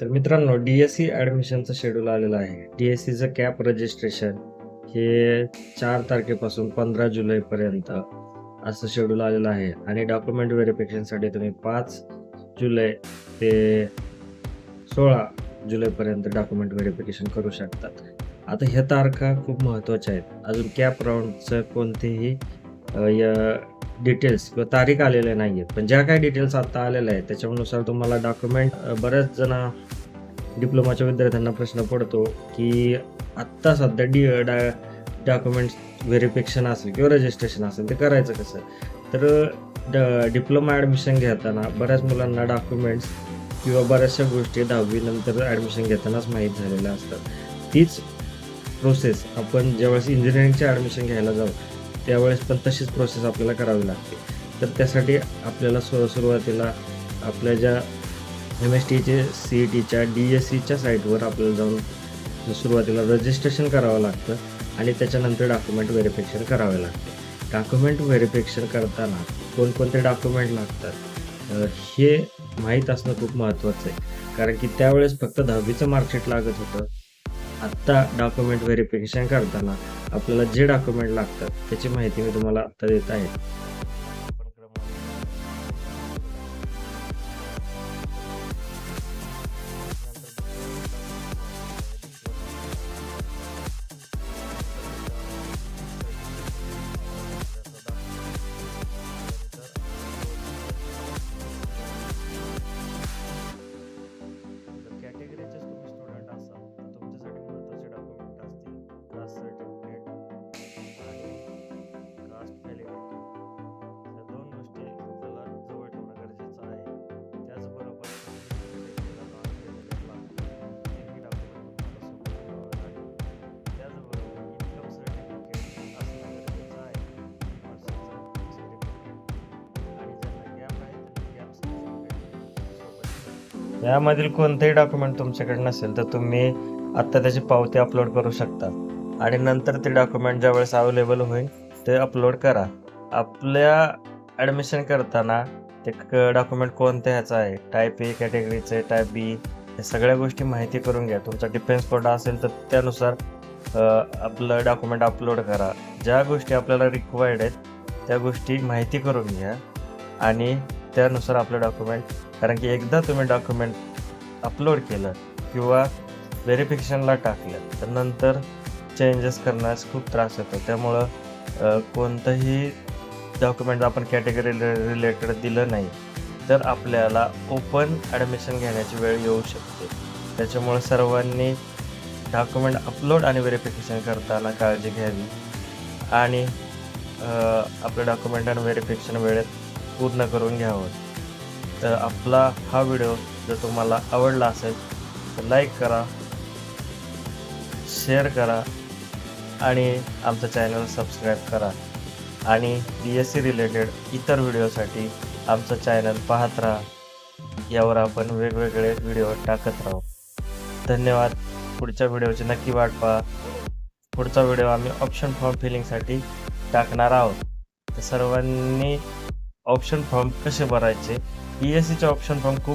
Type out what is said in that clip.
तर मित्रांनो D S C ॲडमिशनचं शेड्यूल आलेलं आहे. डी एस सीचं कॅप रजिस्ट्रेशन हे चार तारखेपासून पंधरा जुलैपर्यंत असं शेड्यूल आलेलं आहे. आणि डॉक्युमेंट व्हेरिफिकेशनसाठी तुम्ही पाच जुलै ते सोळा जुलैपर्यंत डॉक्युमेंट व्हेरिफिकेशन करू शकतात. आता ह्या तारखा खूप महत्त्वाच्या आहेत. अजून कॅप राऊंडचं कोणतेही या डिटेल्स किंवा तारीख आलेल्या नाही आहेत पण ज्या काही डिटेल्स आत्ता आलेल्या आहेत त्याच्यानुसार तुम्हाला डॉक्युमेंट बऱ्याच जण डिप्लोमाच्या विद्यार्थ्यांना प्रश्न पडतो की आत्ता सध्या डी डा डॉक्युमेंट्स व्हेरिफिकेशन असेल किंवा रजिस्ट्रेशन असेल ते करायचं कसं? तर ड डिप्लोमा ॲडमिशन घेताना बऱ्याच मुलांना डॉक्युमेंट्स किंवा बऱ्याचशा गोष्टी दहावीनंतर ॲडमिशन घेतानाच माहीत झालेल्या असतात. तीच प्रोसेस आपण ज्यावेळेस इंजिनिअरिंगचे ॲडमिशन घ्यायला जाऊ त्यावेळेस पण तशीच प्रोसेस आपल्याला करावी लागते. तर त्यासाठी आपल्याला सुर सुरुवातीला आपल्या ज्या एम एस टीचे सी ई टीच्या डी एस सीच्या साईटवर आपल्याला जाऊन सुरुवातीला रजिस्ट्रेशन करावं लागतं आणि त्याच्यानंतर डॉक्युमेंट व्हेरिफिकेशन करावे लागते. डॉक्युमेंट व्हेरिफिकेशन करताना कोणकोणते डॉक्युमेंट लागतात? हे माहीत असणं खूप महत्त्वाचं आहे. कारण की त्यावेळेस फक्त दहावीचं मार्कशीट लागत होतं. आत्ता डॉक्युमेंट व्हेरिफिकेशन करताना आपल्याला जे डॉक्युमेंट लागतात त्याची माहिती मी तुम्हाला आता देत आहे. यामधील कोणतेही डॉक्युमेंट तुमच्याकडे नसेल तर तुम्ही आत्ता त्याची पावती अपलोड करू शकता. आणि नंतर ते डॉक्युमेंट ज्यावेळेस अवेलेबल होईल ते अपलोड करा. आपल्या ॲडमिशन करताना ते डॉक्युमेंट कोणत्या ह्याचं आहे? टाईप ए कॅटेगरीचे टाईप बी या सगळ्या गोष्टी माहिती करून घ्या. तुमचा डिफेन्स कोडा असेल तर त्यानुसार आपलं डॉक्युमेंट अपलोड करा. ज्या गोष्टी आपल्याला रिक्वायर्ड आहेत त्या गोष्टी माहिती करून घ्या. आणि त्यानुसार आपलं डॉक्युमेंट कारण की एकदा तुम्ही डॉक्युमेंट अपलोड केलं किंवा व्हेरिफिकेशनला टाकलं तर नंतर चेंजेस करण्यास खूप त्रास होतो. त्यामुळं कोणतंही डॉक्युमेंट आपण कॅटेगरी रिलेटेड दिलं नाही तर आपल्याला ओपन ॲडमिशन घेण्याची वेळ येऊ शकते. त्याच्यामुळे सर्वांनी डॉक्युमेंट अपलोड आणि व्हेरिफिकेशन करताना काळजी घ्यावी आणि आपलं डॉक्युमेंट आणि व्हेरिफिकेशन वेळेत पूर्ण करून घ्यावं. तर आपला हा व्हिडिओ जर तुम्हाला आवडला असेल तर लाईक करा शेअर करा आणि आमचं चॅनल सबस्क्राईब करा. आणि बी एस सी रिलेटेड इतर व्हिडिओसाठी आमचं चॅनल पाहत राहा. यावर आपण वेगवेगळे व्हिडिओ टाकत राहू. धन्यवाद. पुढच्या व्हिडिओची नक्की वाट पहा. पुढचा व्हिडिओ आम्ही ऑप्शन फॉर्म फिलिंगसाठी टाकणार आहोत. तर सर्वांनी ऑप्शन फॉर्म कसे भरायचे? ई एस सीचे ऑप्शन फॉर्म खूप